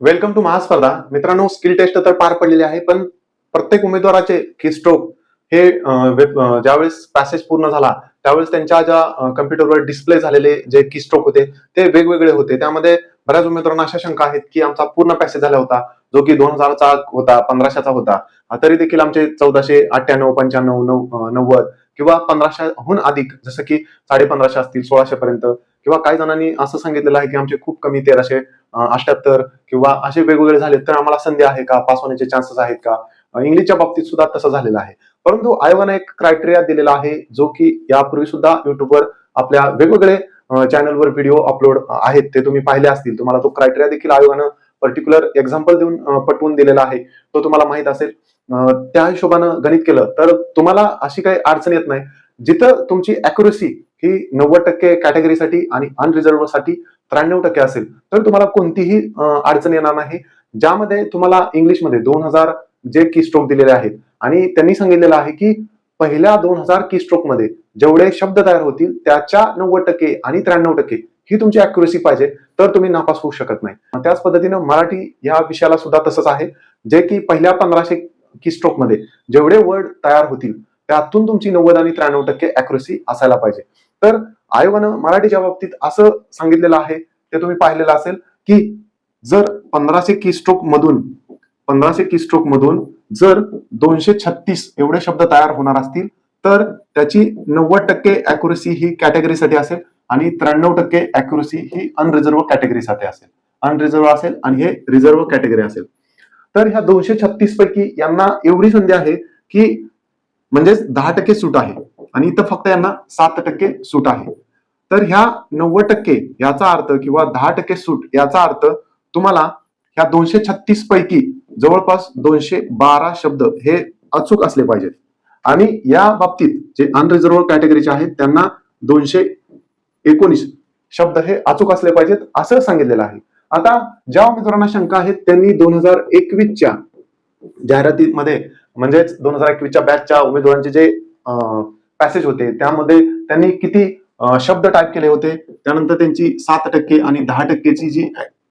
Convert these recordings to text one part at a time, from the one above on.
Welcome to महास्पर्धा मित्रांनो skill taste तर पार पडलेली आहे पण प्रत्येक उमेदवाराचे किस्ट्रोक हे ज्यावेळेस पॅसेज पूर्ण झाला त्यावेळेस त्यांच्या ज्या कम्प्युटरवर डिस्प्ले झालेले जे किस्ट्रोक होते ते वेगवेगळे होते. त्यामध्ये बऱ्याच उमेदवारांना अशा शंका आहेत की आमचा पूर्ण पॅसेज झाला होता जो की दोन हजारचा होता पंधराशेचा होता. तरी देखील आमचे चौदाशे अठ्ठ्याण्णव पंच्याण्णव नऊ नव्वद किंवा पंधराशेहून अधिक जसं की साडे पंधराशे असतील सोळाशे पर्यंत किंवा काही जणांनी असं सांगितलेलं आहे की आमचे खूप कमी तेराशे अठ्याहत्तर किंवा असे वेगवेगळे झाले तर आम्हाला संधी आहे का? पास होण्याचे चान्सेस आहेत का? इंग्लिशच्या बाबतीत सुद्धा तसं झालेलं आहे. परंतु आयोगाने एक क्रायटेरिया दिलेला आहे जो की यापूर्वी सुद्धा युट्यूबवर आपल्या वेगवेगळे चॅनलवर व्हिडिओ अपलोड आहेत ते तुम्ही पाहिले असतील. तुम्हाला तो क्रायटेरिया देखील आयोगानं पर्टिक्युलर एक्झाम्पल देऊन पटवून दिलेला आहे. तो तुम्हाला माहीत असेल. त्या हिशोबानं गणित केलं तर तुम्हाला अशी काही अडचण येत नाही. जिथं तुमची अॅक्युरेसी ही नव्वद टक्के कॅटेगरीसाठी आणि अनरिझर्वसाठी त्र्याण्णव टक्के असेल तर तुम्हाला कोणतीही अडचण येणार नाही. ज्यामध्ये तुम्हाला इंग्लिशमध्ये दोन हजार जे की स्ट्रोक दिलेले आहेत आणि त्यांनी सांगितलेलं आहे की पहिल्या दोन हजार की स्ट्रोकमध्ये जेवढे शब्द तयार होतील त्याच्या नव्वद टक्के आणि त्र्याण्णव टक्के ही तुमची अॅक्युरेसी पाहिजे तर तुम्ही नापास होऊ शकत नाही. त्याच पद्धतीनं मराठी या विषयाला सुद्धा तसंच आहे जे की पहिल्या पंधराशे की स्ट्रोकमध्ये जेवढे वर्ड तयार होतील त्यातून तुमची नव्वद आणि त्र्याण्णव टक्के अॅक्युरेसी असायला पाहिजे. तर आयोगानं मराठीच्या बाबतीत असं सांगितलेलं आहे ते तुम्ही पाहिलेलं असेल की जर पंधराशे की स्ट्रोक मधून पंधराशे की स्ट्रोक मधून जर दोनशे छत्तीस एवढे शब्द तयार होणार असतील तर त्याची नव्वद टक्के अॅक्युरेसी ही कॅटेगरीसाठी असेल आणि त्र्याण्णव टक्के अॅक्युरेसी ही अनरिझर्व्ह कॅटेगरीसाठी असेल. अनरिझर्व्ह असेल आणि हे रिझर्व्ह कॅटेगरी असेल. तर ह्या दोनशे छत्तीस पैकी यांना एवढी संधी आहे की म्हणजेच दहा टक्के सूट आहे आणि इथं फक्त यांना सात टक्के सूट आहे. तर ह्या नव्वद टक्के याचा अर्थ किंवा दहा टक्के सूट याचा अर्थ तुम्हाला ह्या दोनशे छत्तीस पैकी जवळपास दोनशे बारा शब्द हे अचूक असले पाहिजेत. आणि या बाबतीत जे अनरिझर्व कॅटेगरीचे आहेत त्यांना दोनशे एकोणीस शब्द हे अचूक असले पाहिजेत असं सांगितलेलं आहे. आता ज्या उमेदवारांना शंका आहेत त्यांनी दोन हजार एकवीसच्या जाहिरातीमध्ये म्हणजेच दोन हजार एकवीसच्या बॅचच्या उमेदवारांचे जे पॅसेज होते त्यामध्ये त्यांनी किती शब्द टाईप केले होते त्यानंतर त्यांची सात टक्के आणि दहा टक्केची जी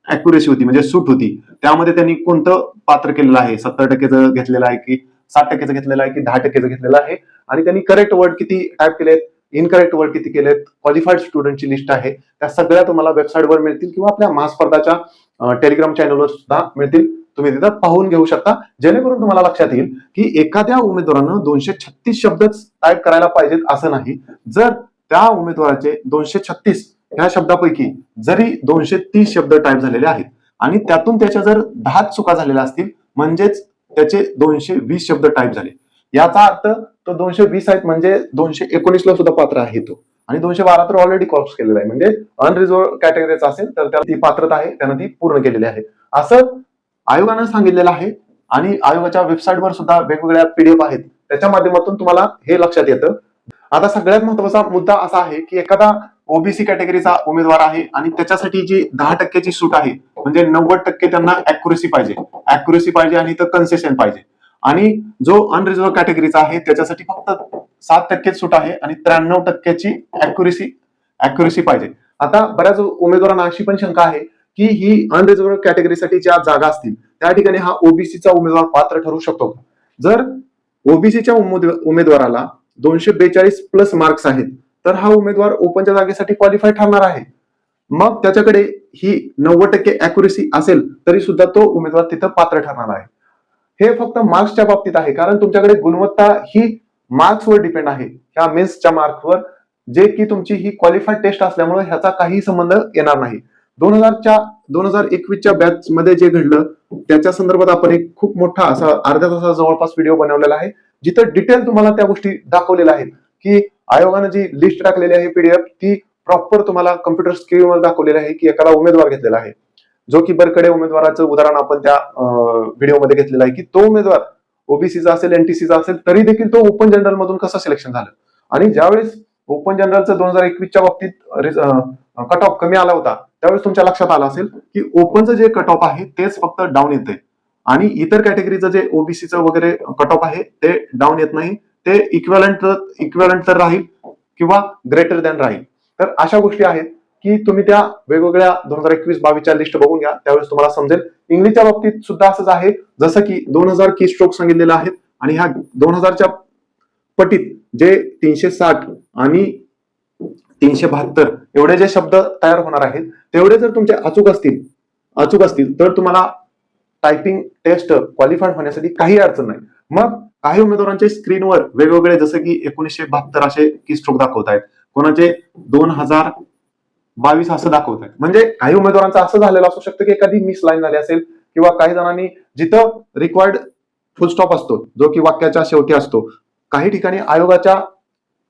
ऍक्युरेसी होती म्हणजे सूट होती त्यामध्ये त्यांनी कोणतं पात्र केलेलं आहे? सत्तर टक्केचं घेतलेलं आहे की सात टक्केचं घेतलेलं आहे की दहा टक्केचं घेतलेलं आहे. आणि त्यांनी करेक्ट वर्ड किती टाईप केलेत? इनकरेक्ट वर्ड किती केलेत? क्वालिफाईड स्टुडंटची लिस्ट आहे. त्या सगळ्या तुम्हाला वेबसाईटवर मिळतील किंवा आपल्या महास्पर्धाच्या टेलिग्राम चॅनलवर सुद्धा मिळतील. तुम्ही तिथं पाहून घेऊ शकता. जेणेकरून तुम्हाला लक्षात येईल की एखाद्या उमेदवारानं दोनशे छत्तीस शब्दच टाईप करायला पाहिजेत असं नाही. जर त्या उमेदवाराचे दोनशे छत्तीस ह्या शब्दापैकी जरी दोनशे तीस शब्द टाईप झालेले आहेत आणि त्यातून त्याच्या जर दहा चुका झालेल्या असतील म्हणजेच त्याचे दोनशे वीस शब्द टाईप झाले. याचा अर्थ तो दोनशे वीस आहेत म्हणजे दोनशे एकोणीसला सुद्धा पात्र आहे तो. आणि दोनशे बारा तर ऑलरेडी क्रॉस केलेला आहे. म्हणजे अनरिझर्व कॅटेगरीचा असेल तर त्याला ती पात्रता आहे त्यानं ती पूर्ण केलेली आहे. असं आयोगानं सांगितलेलं आहे आणि आयोगाच्या वेबसाईटवर सुद्धा वेगवेगळ्या पीडीएफ आहेत. त्याच्या माध्यमातून तुम्हाला हे लक्षात येतं. आता सगळ्यात महत्त्वाचा मुद्दा असा आहे की एखादा ओबीसी कॅटेगरीचा उमेदवार आहे आणि त्याच्यासाठी जी दहा टक्क्याची सूट आहे म्हणजे नव्वद टक्के त्यांना अॅक्युरेसी पाहिजे. अॅक्युरेसी पाहिजे आणि तर कन्सेशन पाहिजे. आणि जो अनरिझर्व्ह कॅटेगरीचा आहे त्याच्यासाठी फक्त सात टक्के सूट आहे आणि त्र्याण्णव टक्क्याची अॅक्युरेसी अॅक्युरेसी पाहिजे. आता बऱ्याच उमेदवारांना अशी पण शंका आहे की ही अनरिझर्व्ह कॅटेगरीसाठी ज्या जागा असतील त्या ठिकाणी हा ओबीसीचा उमेदवार पात्र ठरू शकतो जर ओबीसीच्या उमेदवाराला दोनशे बेचाळीस प्लस मार्क्स आहेत तर हा उमेदवार ओपनच्या जागेसाठी क्वालिफाय ठरणार आहे. मग त्याच्याकडे ही नव्वद टक्के अॅक्युरेसी असेल तरी सुद्धा तो उमेदवार तिथं पात्र ठरणार आहे. हे फक्त मार्क्सच्या बाबतीत आहे कारण तुमच्याकडे गुणवत्ता ही मार्क्सवर डिपेंड आहे. ह्या मेन्सच्या मार्क्सवर जे की तुमची ही क्वालिफाईड टेस्ट असल्यामुळे ह्याचा काही संबंध येणार नाही. दोन हजारच्या दोन हजार एकवीसच्या बॅच मध्ये जे घडलं त्याच्या संदर्भात आपण एक खूप मोठा असा अर्ध्या तासा जवळपास व्हिडिओ बनवलेला आहे. जिथं डिटेल तुम्हाला त्या गोष्टी दाखवलेल्या आहेत की आयोगानं जी लिस्ट टाकलेली आहे पीडीएफ ती प्रॉपर तुम्हाला कम्प्युटर स्क्रीनवर दाखवलेलं आहे की एखादा उमेदवार घेतलेला आहे. जो की बरकडे उमेदवाराचं उदाहरण आपण त्या व्हिडिओमध्ये घेतलेलं आहे की तो उमेदवार ओबीसीचा असेल एनटीसीचा असेल तरी देखील तो ओपन जनरल मधून कसं सिलेक्शन झालं? आणि ज्यावेळेस ओपन जनरलचं दोन हजार एकवीसच्या बाबतीत कट ऑफ कमी आला होता त्यावेळेस तुमच्या लक्षात आला असेल की ओपनचं जे कट ऑफ आहे तेच फक्त डाऊन येते आणि इतर कॅटेगरीचं जे ओबीसीचं वगैरे कट ऑफ आहे ते डाऊन येत नाही. ते इक्वेलंट इक्वलंट तर राहील किंवा ग्रेटर दॅन राहील. तर अशा गोष्टी आहेत की तुम्ही त्या वेगवेगळ्या दोन हजार एकवीस बावीसच्या लिस्ट बघून घ्या त्यावेळेस तुम्हाला समजेल. इंग्लिशच्या बाबतीत सुद्धा असंच आहे जसं की दोन हजार की स्ट्रोक सांगितलेला आहेत आणि ह्या दोन हजारच्या पटीत जे तीनशे साठ आणि तीनशे बहात्तर एवढे जे शब्द तयार होणार आहेत तेवढे जर तुमचे अचूक असतील अचूक असतील तर तुम्हाला टायपिंग टेस्ट क्वालिफाईड होण्यासाठी काही अडचण नाही. मग काही उमेदवारांचे स्क्रीनवर वेगवेगळे जसं की एकोणीसशे बहात्तर असे की स्ट्रोक दाखवत आहेत कोणाचे? दोन हजार बावीस असं दाखवत आहेत. म्हणजे काही उमेदवारांचं असं झालेलं असू शकतं की एखादी मिस लाईन झाली असेल किंवा काही जणांनी जिथं रिक्वायर्ड फुल स्टॉप असतो जो की वाक्याच्या शेवटी असतो. काही ठिकाणी आयोगाच्या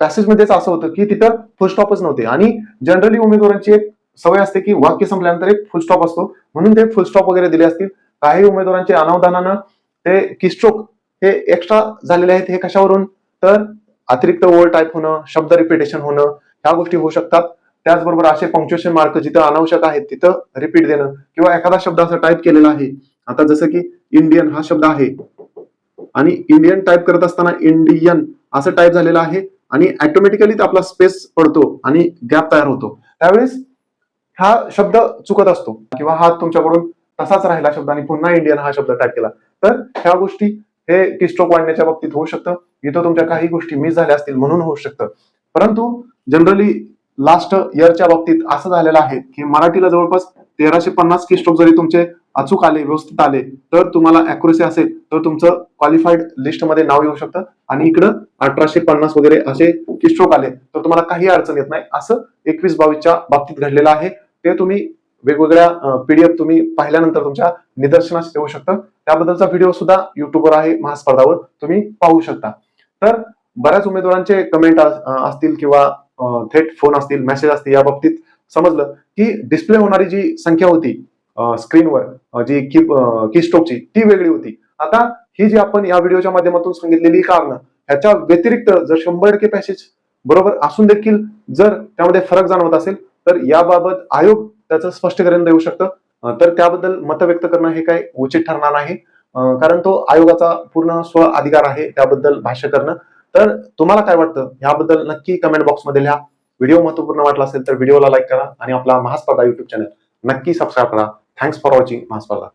पॅसेजमध्येच असं होतं की तिथं फुल स्टॉपच नव्हते. आणि जनरली उमेदवारांची एक सवय असते की वाक्य संपल्यानंतर एक फुल स्टॉप असतो. म्हणून ते फुल स्टॉप वगैरे दिले असतील. काही उमेदवारांचे अनावधानानं ते किस्ट्रोक हे एक्स्ट्रा झालेले आहेत हे कशावरून? तर अतिरिक्त ओव्हर टाईप होणं शब्द रिपिटेशन होणं ह्या गोष्टी होऊ शकतात. त्याचबरोबर असे पंक्च्युएशन मार्क जिथं अनावश्यक आहेत तिथं रिपीट देणं. किंवा एखादा शब्द असा टाईप केलेला आहे आता जसं की इंडियन हा शब्द आहे. आणि इंडियन टाईप करत असताना इंडियन असं टाईप झालेलं आहे आणि ऑटोमॅटिकली आपला स्पेस पडतो आणि गॅप तयार होतो. त्यावेळेस हा शब्द चुकत असतो. किंवा हा तुमच्याकडून तसाच राहिला शब्द आणि पुन्हा इंडियन हा शब्द टाईप केला. तर ह्या गोष्टी हे किस्ट्रोक वाढण्याच्या बाबतीत होऊ शकतं. इथं तुमच्या काही गोष्टी मिस झाल्या असतील म्हणून होऊ शकतं. परंतु जनरली लास्ट इयरच्या बाबतीत असं झालेलं आहे की मराठीला जवळपास तेराशे पन्नास किस्ट्रोक जरी तुमचे अचूक आले व्यवस्थित आले तर तुम्हाला अॅक्युरेसी असेल तर तुमचं क्वालिफाईड लिस्टमध्ये नाव येऊ शकतं. आणि इकडं अठराशे पन्नास वगैरे असे किस्ट्रोक आले तर तुम्हाला काही अडचण येत नाही. असं एकवीस बावीसच्या बाबतीत घडलेलं आहे. ते तुम्ही वेगवेगळ्या पीडीएफ तुम्ही पाहिल्यानंतर तुमच्या निदर्शनास येऊ शकतं. त्याबद्दलचा व्हिडिओ सुद्धा युट्यूबवर आहे महास्पर्धावर तुम्ही पाहू शकता. तर बऱ्याच उमेदवारांचे कमेंट असतील किंवा थेट फोन असतील मेसेज असतील या बाबतीत समजलं की डिस्प्ले होणारी जी संख्या होती स्क्रीनवर जी की की स्ट्रोकची ती वेगळी होती. आता ही जी आपण या व्हिडिओच्या माध्यमातून सांगितलेली कारण ह्याच्या व्यतिरिक्त जर शंभर टक्के पॅसेज बरोबर असून देखील जर त्यामध्ये फरक जाणवत असेल तर याबाबत आयोग त्याचं स्पष्टीकरण देऊ शकतं. तर त्याबद्दल मत व्यक्त करणं हे काही उचित ठरणार नाही. कारण तो आयोगाचा पूर्ण स्व अधिकार आहे त्याबद्दल भाष्य करणं. तर तुम्हाला काय वाटतं? याबद्दल नक्की कमेंट बॉक्समध्ये लिहा. व्हिडिओ महत्त्वपूर्ण वाटला असेल तर व्हिडिओला लाईक करा आणि आपला महास्पर्धा युट्यूब चॅनल नक्की सबस्क्राईब करा. Thanks for watching Mahaspardha.